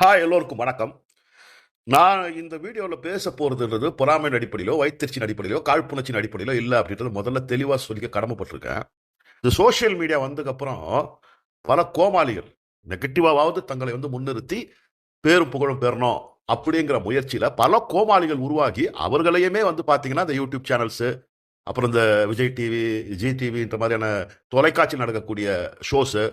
Hi எல்லோருக்கும் வணக்கம். நான் இந்த வீடியோவில் பேச போகிறதுன்றது பொறாமையின் அடிப்படையிலோ வைத்திருச்சின் அடிப்படையிலோ காழ்ப்புணர்ச்சியின் அடிப்படையிலோ இல்லை அப்படின்றது முதல்ல தெளிவாக சொல்லிக்க கடமைப்பட்டிருக்கேன். இந்த சோஷியல் மீடியா வந்ததுக்கப்புறம் பல கோமாளிகள் நெகட்டிவாவது தங்களை வந்து முன்னிறுத்தி பேரும் புகழும் பெறணும் அப்படிங்கிற முயற்சியில் பல கோமாளிகள் உருவாகி அவர்களையுமே வந்து பார்த்தீங்கன்னா இந்த யூடியூப் சேனல்ஸு அப்புறம் இந்த விஜய் டிவி ஜி டிவின்ற மாதிரியான தொலைக்காட்சி நடக்கக்கூடிய ஷோஸு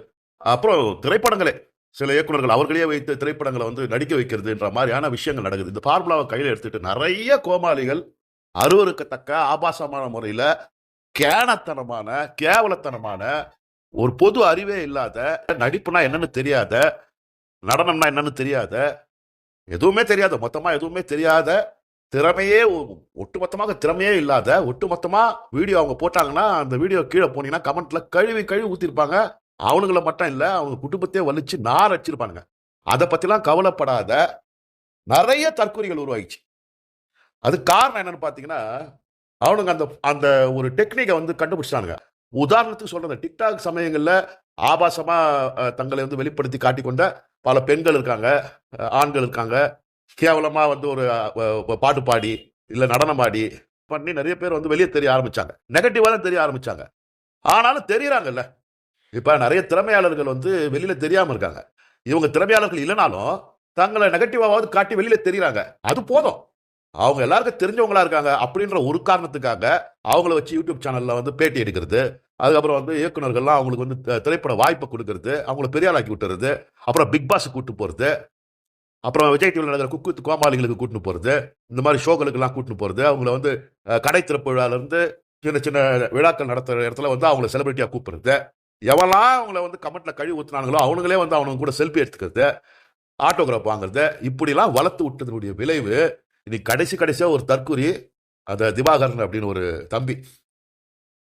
அப்புறம் திரைப்படங்களே சில இயக்குனர்கள் அவர்களே வைத்து திரைப்படங்களை வந்து நடிக்க வைக்கிறதுன்ற மாதிரியான விஷயங்கள் நடக்குது. இந்த ஃபார்முலாவை கையில் எடுத்துட்டு நிறைய கோமாளிகள் அருவருக்கத்தக்க ஆபாசமான முறையில் கேனத்தனமான கேவலத்தனமான ஒரு பொது அறிவே இல்லாத நடிப்புனா என்னன்னு தெரியாத நடனம்னா என்னன்னு தெரியாத எதுவுமே தெரியாத மொத்தமாக எதுவுமே தெரியாத திறமையே ஒ- ஒட்டுமொத்தமாக திறமையே இல்லாத ஒட்டுமொத்தமா வீடியோ அவங்க போட்டாங்கன்னா அந்த வீடியோ கீழே போனீங்கன்னா கமெண்ட்ல கழுவி கழுவி ஊத்திருப்பாங்க. அவனுங்களை மட்டும் இல்லை அவங்க குடும்பத்தையே வலிச்சு நார் அடிச்சிருப்பானுங்க. அதை பற்றிலாம் கவலைப்படாத. நிறைய தற்கொலைகள் உருவாயிடுச்சு. அது காரணம் என்னன்னு பார்த்தீங்கன்னா அவனுங்க அந்த அந்த ஒரு டெக்னிக்கை வந்து கண்டுபிடிச்சானுங்க உதாரணத்துக்கு சொல்றது டிக்டாக் சமயங்களில் ஆபாசமாக தங்களை வந்து வெளிப்படுத்தி காட்டிக்கொண்ட பல பெண்கள் இருக்காங்க ஆண்கள் இருக்காங்க. கேவலமாக வந்து ஒரு பாட்டு பாடி இல்லை நடனம் ஆடி பண்ணி நிறைய பேர் வந்து வெளியே தெரிய ஆரம்பிச்சாங்க. நெகட்டிவாக தான் தெரிய ஆரம்பிச்சாங்க. ஆனாலும் தெரியறாங்கல்ல. இப்போ நிறைய திறமையாளர்கள் வந்து வெளியில தெரியாமல் இருக்காங்க. இவங்க திறமையாளர்கள் இல்லைனாலும் தங்களை நெகட்டிவாவது காட்டி வெளியில தெரியறாங்க. அது போதும். அவங்க எல்லாருக்கும் தெரிஞ்சவங்களா இருக்காங்க அப்படின்ற ஒரு காரணத்துக்காக அவங்கள வச்சு யூடியூப் சேனல்ல வந்து பேட்டி எடுக்கிறது. அதுக்கப்புறம் வந்து இயக்குனர்கள்லாம் அவங்களுக்கு வந்து திரைப்பட வாய்ப்பை கொடுக்கறது. அவங்கள பெரிய ஆளாக்கி விட்டுறது. அப்புறம் பிக் பாஸ் கூட்டு போறது. அப்புறம் விஜய் டிவியில் நடக்கிற குக்கு வித் கோமாளிகளுக்கு கூட்டின்னு போகிறது இந்த மாதிரி ஷோகளுக்கெல்லாம் கூட்டின்னு போகிறது அவங்கள வந்து கடை திறப்பு விழாவிலேருந்து சின்ன சின்ன விழாக்கள் நடத்துகிற இடத்துல வந்து அவங்கள செலிபிரிட்டியாக கூப்பிடுறது. எவெல்லாம் அவங்கள வந்து கமெண்ட்ல கழுவி ஊத்துனாங்களோ அவனுங்களே வந்து அவனுங்க கூட செல்ஃபி எடுத்துக்கிறது ஆட்டோகிராஃப் வாங்குறது இப்படிலாம் வளர்த்து விட்டதனுடைய விளைவு இன்னைக்கு கடைசி கடைசியாக ஒரு தற்குறி அந்த திவாகரன் அப்படின்னு ஒரு தம்பி.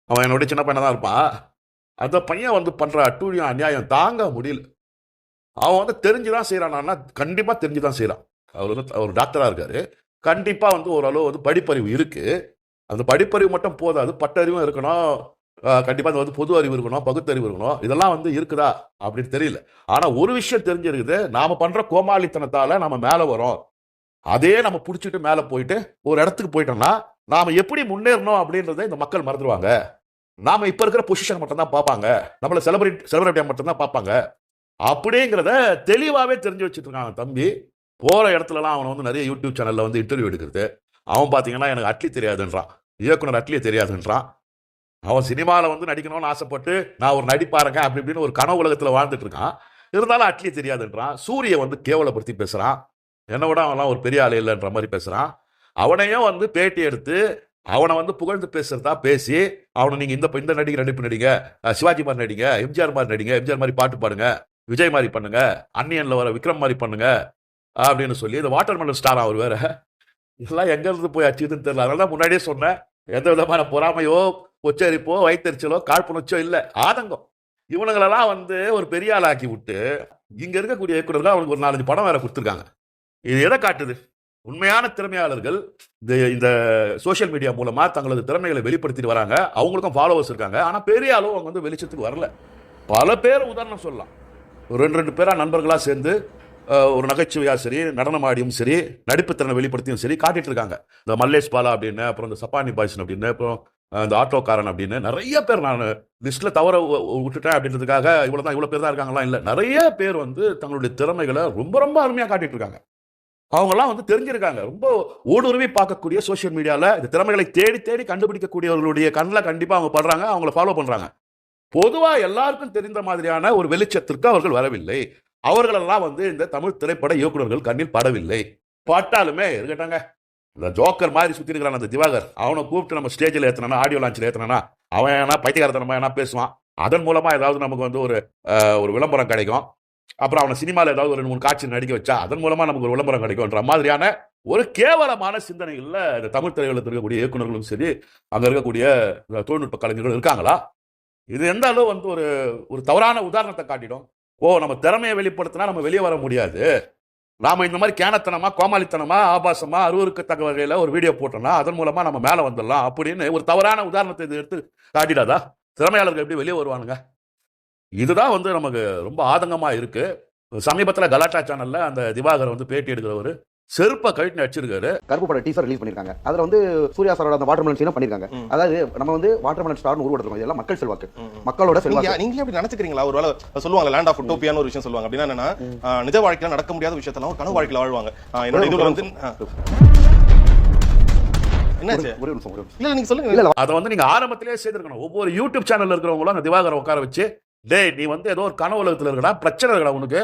அவன் என்னுடைய சின்ன பையனாக தான் இருப்பான். அந்த பையன் வந்து பண்ணுற அட்டூழியம் அநியாயம் தாங்க முடியல. அவன் வந்து தெரிஞ்சுதான் கண்டிப்பாக தெரிஞ்சு தான் செய்கிறான் அவர் வந்து அவர் டாக்டராக இருக்கார். கண்டிப்பாக வந்து ஓரளவு வந்து படிப்பறிவு இருக்குது அந்த படிப்பறிவு மட்டும் போதாது பட்டறிவும் இருக்கணும். கண்டிப்பாக அது வந்து பொது அறிவு இருக்கணும் பகுத்தறிவு இருக்கணும். இதெல்லாம் வந்து இருக்குதா அப்படின்னு தெரியல. ஆனால் ஒரு விஷயம் தெரிஞ்சிருக்குது. நாம் பண்ணுற கோமாளித்தனத்தால் நம்ம மேலே வரோம். அதே நம்ம பிடிச்சிட்டு மேலே போயிட்டு ஒரு இடத்துக்கு போயிட்டோம்னா நாம் எப்படி முன்னேறணும் அப்படின்றத இந்த மக்கள் மறந்துடுவாங்க நாம் இப்போ இருக்கிற பொசிஷன் மட்டும்தான் பார்ப்பாங்க. நம்மளை செலிபிரிட்டி செலிபிரிட்டியா மட்டும்தான் பார்ப்பாங்க. அப்படிங்கிறத தெளிவாகவே தெரிஞ்சு வச்சுட்டு இருக்காங்க தம்பி. போகிற இடத்துலலாம் அவனை வந்து நிறைய யூடியூப் சேனலில் வந்து இன்டர்வியூ எடுக்கிறது. அவன் பார்த்தீங்கன்னா எனக்கு அட்லி தெரியாதுன்றான். இயக்குனர் அட்லியே தெரியாதுன்றான். அவன் சினிமாவில் வந்து நடிக்கணும்னு ஆசைப்பட்டு நான் ஒரு நடிப்பாருங்க அப்படி இப்படின்னு ஒரு கனவு உலகத்தில் வாழ்ந்துட்டு இருக்கான். இருந்தாலும் அட்லி தெரியாதுன்றான். சூரிய வந்து கேவலப்படுத்தி பேசுகிறான் என்னை விட அவன்லாம் ஒரு பெரிய ஆள் இல்லைன்ற மாதிரி பேசுகிறான் அவனையும் வந்து பேட்டி எடுத்து அவனை வந்து புகழ்ந்து பேசுகிறதா பேசி அவனை நீங்கள் இந்த இந்த நடிகை நடிப்பு நடிங்க. சிவாஜி மாதிரி நடிங்க. எம்ஜிஆர் மாதிரி நடிங்க. எம்ஜிஆர் மாதிரி பாட்டு பாடுங்க. விஜய் மாதிரி பண்ணுங்க. அன்னியனில் வர விக்ரம் மாதிரி பண்ணுங்க. அப்படின்னு சொல்லி இந்த வாட்டர் மெலன் ஸ்டார் அவர் வேற. இதெல்லாம் எங்கேருந்து போய் அச்சுதுன்னு தெரியல. அதனால தான் முன்னாடியே சொன்னேன். எந்த விதமான பொறாமையோ உச்சரிப்போ வைத்தறிச்சலோ காழ்ப்புணர்ச்சியோ இல்லை. ஆதங்கம். இவனுங்களெல்லாம் வந்து ஒரு பெரிய ஆளாக்கி விட்டு இங்கே இருக்கக்கூடிய இயக்குனர்கள் அவனுக்கு ஒரு நாலஞ்சு படம் வேற கொடுத்துருக்காங்க. இது எதை காட்டுது? உண்மையான திறமையாளர்கள் இந்த இந்த சோஷியல் மீடியா மூலமாக தங்களது திறமைகளை வெளிப்படுத்திட்டு வராங்க. அவங்களுக்கும் ஃபாலோவர்ஸ் இருக்காங்க. ஆனால் பெரிய அளவு அவங்க வந்து வெளிச்சத்துக்கு வரல. பல பேர் உதாரணம் சொல்லலாம். ஒரு ரெண்டு ரெண்டு பேராக நண்பர்களாக சேர்ந்து ஒரு நகைச்சுவையாக சரி நடனமாடியும் சரி நடிப்புத்திறனை வெளிப்படுத்தியும் சரி காட்டிட்டு இருக்காங்க. இந்த மல்லேஷ் பாலா அப்படின்னு அப்புறம் இந்த சப்பானி பாய்சன் அப்படின்னு அப்புறம் இந்த ஆட்டோக்காரன் அப்படின்னு நிறைய பேர் நான் லிஸ்ட்ல தவற விட்டுட்டேன் அப்படின்றதுக்காக இவ்வளவு தான் இவ்வளவு பேர் தான் இருக்காங்களா? இல்ல நிறைய பேர் வந்து தங்களுடைய திறமைகளை ரொம்ப ரொம்ப அருமையா காட்டிட்டு இருக்காங்க. அவங்கெல்லாம் வந்து தெரிஞ்சிருக்காங்க. ரொம்ப ஊடுருவி பார்க்கக்கூடிய சோஷியல் மீடியால இந்த திறமைகளை தேடி தேடி கண்டுபிடிக்கக்கூடியவர்களுடைய கண்ணில் கண்டிப்பா அவங்க படுறாங்க அவங்கள ஃபாலோ பண்றாங்க. பொதுவா எல்லாருக்கும் தெரிந்த மாதிரியான ஒரு வெளிச்சத்திற்கு அவர்கள் வரவில்லை. அவர்களெல்லாம் வந்து இந்த தமிழ் திரைப்பட இயக்குனர்கள் கண்ணில் படவில்லை. பட்டாலுமே இருக்கட்டாங்க இந்த ஜோக்கர் மாதிரி சுத்தி இருக்கிறான் அந்த திவாகர். அவனை கூப்பிட்டு நம்ம ஸ்டேஜில் ஏத்தனா ஆடியோ லான்ச்சில் ஏத்தனா அவன் ஏன்னா பைத்தியகாரத்தனமா ஏன்னா பேசுவான். அதன் மூலமா ஏதாவது நமக்கு வந்து ஒரு ஒரு விளம்பரம் கிடைக்கும். அப்புறம் அவனை சினிமாவில் ஏதாவது ஒரு ரெண்டு மூணு காட்சி நடிக்க வச்சா அதன் மூலமா நமக்கு ஒரு விளம்பரம் கிடைக்கும்ன்ற மாதிரியான ஒரு கேவலமான சிந்தனைகளில் இந்த தமிழ் திரையுலகத்தில் இருக்கக்கூடிய இயக்குநர்களும் சரி அங்கே இருக்கக்கூடிய தொழில்நுட்ப கலைஞர்கள் இருக்காங்களா? இது எந்த அளவு வந்து ஒரு ஒரு தவறான உதாரணத்தை காட்டிடும்? ஓ நம்ம திறமையை வெளிப்படுத்தினா நம்ம வெளியே வர முடியாது. நாம இந்த மாதிரி கேனத்தனமா கோமாளித்தனமா ஆபாசமா அருவருக்கத்தக்க வகையில் ஒரு வீடியோ போட்டோம்னா அதன் மூலமா நம்ம மேல வந்துடலாம் அப்படின்னு ஒரு தவறான உதாரணத்தை இது எடுத்து காட்டிடாதா? திறமையாளர்கள் எப்படி வெளியே வருவானுங்க? இதுதான் வந்து நமக்கு ரொம்ப ஆதங்கமா இருக்கு. சமீபத்தில் கலாட்டா சேனல்ல அந்த திவாகர் வந்து பேட்டி எடுக்கிறவர் செருப்பை கழட்டி அடிச்சிருக்காரு. கருப்பு பட டீசர் ரிலீஸ் பண்ணிருக்காங்க. அதுல வந்து சூர்யா சாரோட அந்த வாட்டர் மெலன் சீனும் பண்ணிருக்காங்க. அதாவது நம்ம வந்து வாட்டர் மெலன் ஸ்டார்னு உருவெடுத்துருக்கோம். இதெல்லாம் மக்கள் செல்வாக்கு. மக்களோட நீங்க செல்வாக்கு. நீங்களே அப்படி நினைச்சுக்கிறீங்களா? ஒருவேளை சொல்லுவாங்க லேண்ட் ஆஃப் உட்டோப்பியான்னு ஒரு விஷயம் சொல்லுவாங்க. அப்படின்னா என்னன்னா நிஜ வாழ்க்கையில நடக்க முடியாத விஷயத்தெல்லாம் ஒரு கனவு வாழ்க்கையில வாழ்வாங்க. என்னோட இதுல வந்து ஒரே ஒரே இல்ல நீங்க சொல்லுங்க. அதை வந்து நீங்க ஆரம்பத்திலேயே செய்திருக்கணும். ஒவ்வொரு யூடியூப் சேனல்ல இருக்கிறவங்களும் அந்த திவாகரை உட்கார வச்சு டேய் நீ வந்து ஏதோ ஒரு கனவு உலகத்துல இருக்கடா பிரச்சனை இருக்கடா உனக்கு.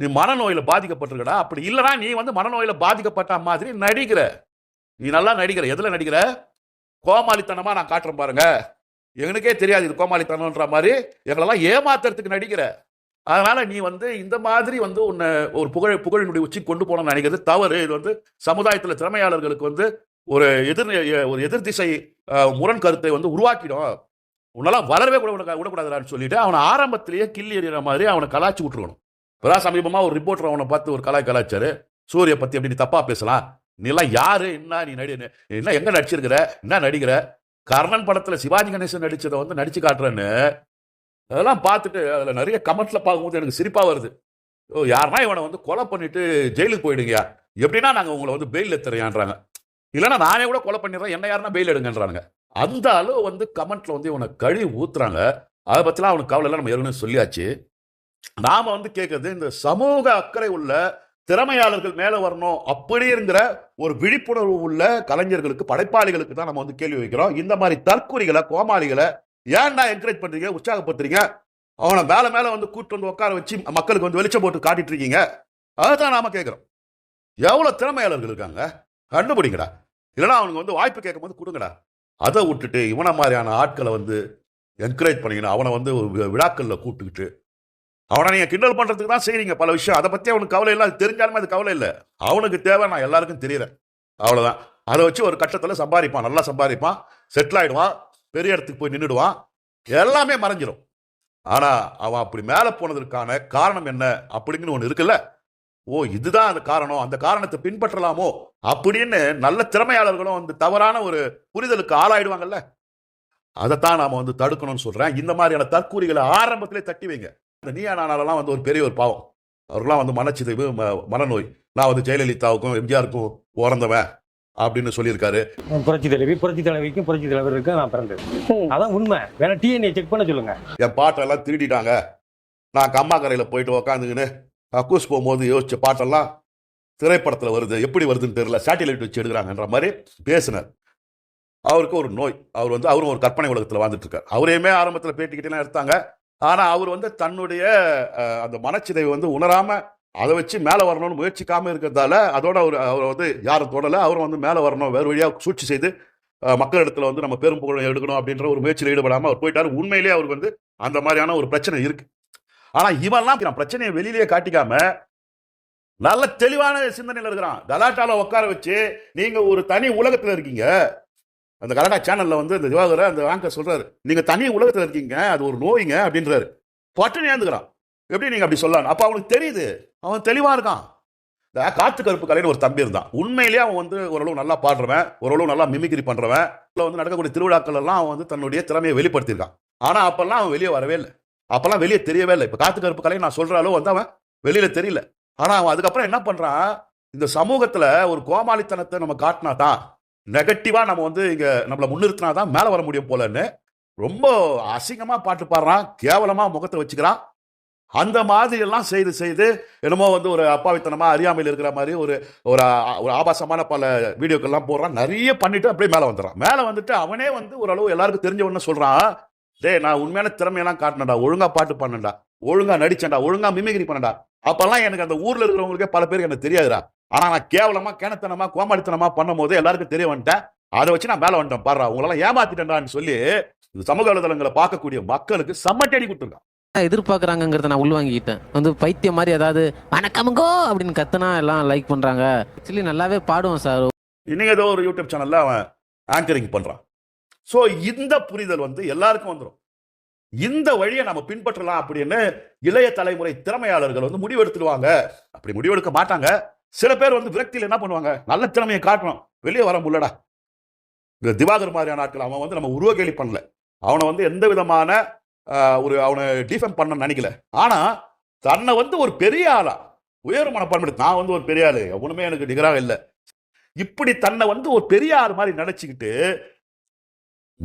நீ மனநோயில் பாதிக்கப்பட்டிருக்கடா. அப்படி இல்லைனா நீ வந்து மனநோயில் பாதிக்கப்பட்ட மாதிரி நடிக்கிற. நீ நல்லா நடிக்கிற. எதில் நடிக்கிற? கோமாளித்தனமாக நான் காட்டுறேன் பாருங்க. எங்களுக்கே தெரியாது இது கோமாளித்தனம்ன்ற மாதிரி. எங்களெல்லாம் ஏமாத்துறதுக்கு நடிக்கிற. அதனால் நீ வந்து இந்த மாதிரி வந்து உன்னை ஒரு புகழ் புகழினுடைய உச்சி கொண்டு போகணும்னு நினைக்கிறது தவறு. இது வந்து சமுதாயத்தில் திறமையாளர்களுக்கு வந்து ஒரு எதிர் ஒரு எதிர் திசை முரண் கருத்தை வந்து உருவாக்கிடும். உன்னெல்லாம் வளரவே கூட விட விடக்கூடாதுன்னு சொல்லிட்டு அவனை ஆரம்பத்திலேயே கிள்ளி எறிகிற மாதிரி அவனை கலாச்சி விட்டுருக்கணும். இப்பதான் சமீபமாக ஒரு ரிப்போர்ட்டர் அவனை பார்த்து ஒரு கலாய் கலாச்சாரு சூரிய பற்றி அப்படி நீ தப்பாக பேசலாம். நீ எல்லாம் யாரு? என்ன நீ நடி என்ன எங்கே நடிச்சிருக்கிற? என்ன நடிக்கிற? கர்ணன் படத்தில் சிவாஜி கணேசன் நடித்ததை வந்து நடிச்சு காட்டுறேன்னு. அதெல்லாம் பார்த்துட்டு அதில் நிறைய கமெண்ட்ஸில் பார்க்கும்போது எனக்கு சிரிப்பாக வருது. ஓ யாருன்னா இவனை வந்து கொலை பண்ணிட்டு ஜெயிலுக்கு போயிடுங்கயா எப்படின்னா நாங்கள் உங்களை வந்து பெயில் எத்துறையான்றாங்க இல்லைன்னா நானே கூட கொலை பண்ணிடுறேன் என்ன யாருன்னா பெயில் எடுங்கன்றாங்க அந்த அளவு வந்து கமெண்ட்ல வந்து இவனை கழுவி ஊத்துறாங்க. அதை பற்றிலாம் அவனுக்கு கவலை இல்லை நம்ம ஏற்கனவே சொல்லியாச்சு. நாம வந்து கேட்கறது இந்த சமூக அக்கறை உள்ள திறமையாளர்கள் மேலே வரணும் அப்படிங்கிற ஒரு விழிப்புணர்வு உள்ள கலைஞர்களுக்கு படைப்பாளிகளுக்கு தான் நம்ம வந்து கேள்வி வைக்கிறோம். இந்த மாதிரி தற்கொலைகளை கோமாளிகளை ஏன்டா என்கரேஜ் பண்றீங்க உற்சாகப்படுத்துறீங்க? அவனை மேலே மேலே வந்து கூட்டு வந்து உட்கார வச்சு மக்களுக்கு வந்து வெளிச்சம் போட்டு காட்டிட்டு இருக்கீங்க. அதுதான் நாம கேட்கிறோம் எவ்வளோ திறமையாளர்கள் இருக்காங்க? கண்டுபிடிங்கடா. இல்லைன்னா அவனுக்கு வந்து வாய்ப்பு கேட்கும் போது கொடுங்கடா. அதை விட்டுட்டு இவனை மாதிரியான ஆட்களை வந்து என்கரேஜ் பண்ணிக்கணும். அவனை வந்து விழாக்களில் கூப்பிட்டுக்கிட்டு அவனை நீங்க கிண்டல் பண்றதுக்கு தான் செய்கிறீங்க பல விஷயம். அதை பத்தி அவனுக்கு கவலை இல்லை. அது தெரிஞ்சாலுமே அது கவலை இல்லை. அவனுக்கு தேவை நான் எல்லாருக்கும் தெரியறேன். அவ்வளவுதான். அதை வச்சு ஒரு கட்டத்தில் சம்பாதிப்பான் நல்லா சம்பாதிப்பான். செட்டில் ஆயிடுவான். பெரிய இடத்துக்கு போய் நின்றுடுவான் எல்லாமே மறைஞ்சிரும். ஆனா அவன் அப்படி மேலே போனதற்கான காரணம் என்ன அப்படிங்கன்னு ஒன்று இருக்குல்ல? ஓ இதுதான் அந்த காரணம். அந்த காரணத்தை பின்பற்றலாமோ அப்படின்னு நல்ல திறமையாளர்களும் வந்து தவறான ஒரு புரிதலுக்கு ஆளாயிடுவாங்கல்ல? அதைத்தான் நாம வந்து தடுக்கணும்னு சொல்றேன். இந்த மாதிரியான தற்கூறிகளை ஆரம்பத்திலே தட்டி வைங்க. இந்த நீயா நானாலெல்லாம் வந்து ஒரு பெரிய ஒரு பாவம். அவர்களாம் வந்து மனச்சிதைவு ம- மனநோய். நான் வந்து ஜெயலலிதாவுக்கும் எம்ஜிஆருக்கும் உறந்தவன் அப்படின்னு சொல்லியிருக்காரு. புரட்சி தலைவி புரட்சி தலைவிக்கும் புரட்சி தலைவருக்கும் நான் பிறந்தது. அதான் உண்மை. வேணா டிஎன்ஏ செக் பண்ண சொல்லுங்க. என் பாட்டெல்லாம் திருடிட்டாங்க. நான் கம்மாக்கரையில் போயிட்டு உக்காந்துக்கின்னு அக்கூஸ் போகும்போது யோசிச்ச பாட்டெல்லாம் திரைப்படத்தில் வருது. எப்படி வருதுன்னு தெரியல. சேட்டிலைட் வச்சு எடுக்கிறாங்கன்ற மாதிரி பேசினார். அவருக்கு ஒரு நோய். அவர் வந்து அவரும் ஒரு கற்பனை உலகத்தில் வாழ்ந்துட்டு இருக்கார். அவரையுமே ஆரம்பத்தில் பேட்டிக்கிட்டலாம் எடுத்தாங்க. ஆனால் அவர் வந்து தன்னுடைய அந்த மனச்சிதைவை வந்து உணராமல் அதை வச்சு மேலே வரணும்னு முயற்சிக்காமல் இருக்கிறதால அதோட அவர் அவர் வந்து யாரும் தொடலை. அவரும் வந்து மேலே வரணும் வேறு வழியாக சூழ்ச்சி செய்து மக்களிடத்தில் வந்து நம்ம பெரும் புகழ் எடுக்கணும் அப்படின்ற ஒரு முயற்சியில் ஈடுபடாமல் அவர் போயிட்டார். உண்மையிலேயே அவருக்கு வந்து அந்த மாதிரியான ஒரு பிரச்சனை இருக்குது ஆனால் இவன்லாம் நான் பிரச்சனையை வெளியிலேயே காட்டிக்காம நல்ல தெளிவான சிந்தனையில் இருக்கிறான். கலாட்டால உட்கார வச்சு நீங்கள் ஒரு தனி உலகத்தில் இருக்கீங்க. அந்த கலாட்டா சேனலில் வந்து இந்த திவாகரை அந்த ஆங்கர் சொல்கிறாரு நீங்கள் தனி உலகத்தில் இருக்கீங்க அது ஒரு நோய்ங்க அப்படின்றாரு. பட்டுன்னு ஏந்துக்கிறான் எப்படி நீங்கள் அப்படி சொல்லலாம் அப்போ அவனுக்கு தெரியுது. அவன் தெளிவாக இருக்கான். இந்த காத்து கருப்பு கலைன்னு ஒரு தம்பி இருந்தான். உண்மையிலேயே அவன் வந்து ஓரளவு நல்லா பாடுறவன் ஓரளவு நல்லா மிமிக்ரி பண்ணுறவன் இல்லை வந்து நடக்கக்கூடிய திருவிழாக்கள் எல்லாம் அவன் வந்து தன்னுடைய திறமையை வெளிப்படுத்தியிருக்கான். ஆனால் அப்போல்லாம் அவன் வெளியே வரவே இல்லை. அப்போல்லாம் வெளியே தெரியவே இல்லை. இப்போ காத்து கருப்பு கலை நான் சொல்கிற அளவு வந்து அவன் வெளியில் தெரியல. ஆனால் அவன் அதுக்கப்புறம் என்ன பண்ணுறான் இந்த சமூகத்தில் ஒரு கோமாளித்தனத்தை நம்ம காட்டினா தான் நெகட்டிவா நம்ம வந்து இங்க நம்மளை முன்னிறுத்தினா தான் மேலே வர முடியும் போலன்னு ரொம்ப அசிங்கமா பாட்டு பாடுறான் கேவலமா முகத்தை வச்சுக்கிறான். அந்த மாதிரி எல்லாம் செய்து செய்து என்னமோ வந்து ஒரு அப்பாவித்தனமா அறியாமையில் இருக்கிற மாதிரி ஒரு ஒரு ஒரு ஆபாசமான பல வீடியோக்கள்லாம் போடுறான். நிறைய பண்ணிட்டு அப்படியே மேலே வந்துடுறான். மேலே வந்துட்டு அவனே வந்து ஓரளவு எல்லாருக்கும் தெரிஞ்சவன்னு சொல்றான். டேய் நான் உண்மையான திறமையெல்லாம் காட்டினடா ஒழுங்கா பாட்டு பண்ணண்டா ஒழுங்கா நடிச்சேன்டா. ஒழுங்கா மிமிகிரி பண்ணடா அப்பெல்லாம் எனக்கு அந்த ஊர்ல இருக்கிறவங்களுக்கே பல பேருக்கு எனக்கு தெரியாதுடா. ஆனா நான் கேவலமா கிணத்தனமா கோமாளித்தனமா பண்ணும் போது எல்லாருக்கும் தெரிய வந்துட்டேன். அதை வச்சு நான் மேல வந்துட்டேன். பாடுறா உங்களெல்லாம் ஏமாத்திட்டேன்டான்னு சொல்லி இந்த சமூக வலைதளங்களை பார்க்கக்கூடிய மக்களுக்கு செம்மட்டடி கொடுத்துருக்கான். எதிர்பார்க்கறாங்கங்கிறத நான் உள்வாங்கிக்கிட்டேன். வந்து பைத்தியம் மாதிரி ஏதாவது வணக்கமுங்கோ அப்படின்னு கத்துனா எல்லாம் லைக் பண்றாங்க. ஆக்சுவலி நல்லாவே பாடுவோம் சார் இன்னைக்கு ஏதோ ஒரு யூடியூப் சேனல்ல அவன் ஆங்கரிங் பண்றான். சோ இந்த புரிதல் வந்து எல்லாருக்கும் வந்துடும் இந்த வழியை நம்ம பின்பற்றலாம் அப்படின்னு இளைய தலைமுறை திறமையாளர்கள் வந்து முடிவெடுத்துடுவாங்க. அப்படி முடிவெடுக்க மாட்டாங்க. சில பேர் வந்து விரக்தியில் என்ன பண்ணுவாங்க? நல்ல திறமையை காட்டணும். வெளியே வர முடியலடா. இந்த திவாகர் மாதிரியான ஆட்கள் அவன் வந்து நம்ம உருவகேலி பண்ணல. அவனை வந்து எந்த விதமான ஒரு அவனை டிஃபெம் பண்ண நினைக்கல. ஆனால் தன்னை வந்து ஒரு பெரிய ஆளா உயர் மனப்பான்மை நான் வந்து ஒரு பெரிய ஆளு ஒன்றுமே எனக்கு நிகராக இல்லை. இப்படி தன்னை வந்து ஒரு பெரிய ஆள் மாதிரி நினச்சிக்கிட்டு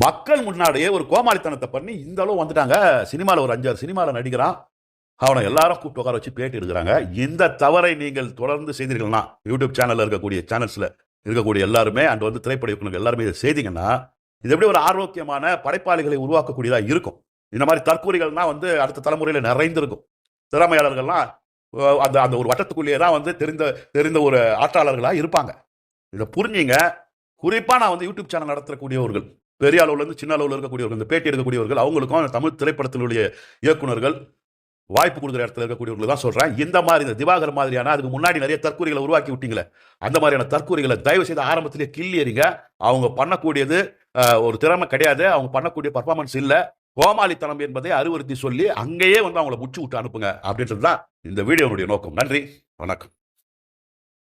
மக்கள் முன்னாடியே ஒரு கோமாளித்தனத்தை பண்ணி இந்த அளவு வந்துட்டாங்க. சினிமாவில் ஒரு அஞ்சாறு சினிமாவில் நடிக்கிறான். அவனை எல்லாரும் கூப்பிட்டு உட்கார வச்சு பேட்டி எடுக்கிறாங்க. இந்த தவறை நீங்கள் தொடர்ந்து செய்தீர்கள்னா யூடியூப் சேனல்ல இருக்கக்கூடிய சேனல்ஸ்ல இருக்கக்கூடிய எல்லாருமே அண்ட் வந்து திரைப்பட இயக்குநர்கள் எல்லாருமே இதை செய்தீங்கன்னா இது எப்படி ஒரு ஆரோக்கியமான படைப்பாளிகளை உருவாக்கக்கூடியதாக இருக்கும். இந்த மாதிரி தற்கூறிகள்னா வந்து அடுத்த தலைமுறையில் நிறைந்திருக்கும். திறமையாளர்கள்லாம் அந்த அந்த ஒரு வட்டத்துக்குள்ளேயே தான் வந்து தெரிந்த தெரிந்த ஒரு ஆற்றாளர்களாக இருப்பாங்க. இதை புரிஞ்சிங்க. குறிப்பாக நான் வந்து யூடியூப் சேனல் நடத்தக்கூடியவர்கள் பெரிய அளவுலேருந்து சின்ன அளவில் இருக்கக்கூடியவர்கள் இந்த பேட்டி எடுக்கக்கூடியவர்கள் அவங்களுக்கும் தமிழ் திரைப்படத்தினுடைய இயக்குனர்கள் வாய்ப்பு கொடுக்குற இடத்துல இருக்கக்கூடியவர்கள் தான் சொல்கிறேன் இந்த மாதிரி இந்த திவாகர் மாதிரியான அதுக்கு முன்னாடி நிறைய தற்கூரிகளை உருவாக்கி விட்டீங்களே அந்த மாதிரியான தற்கூரிகளை தயவு செய்து ஆரம்பத்திலேயே கிள்ளியறிங்க அவங்க பண்ணக்கூடியது ஒரு திறமை கிடையாது. அவங்க பண்ணக்கூடிய பர்ஃபார்மன்ஸ் இல்லை. கோமாளித்தனம் என்பதை அறிவுறுத்தி சொல்லி அங்கேயே வந்து அவங்கள முச்சு விட்டு அனுப்புங்க அப்படின்றது தான் இந்த வீடியோனுடைய நோக்கம். நன்றி. வணக்கம்.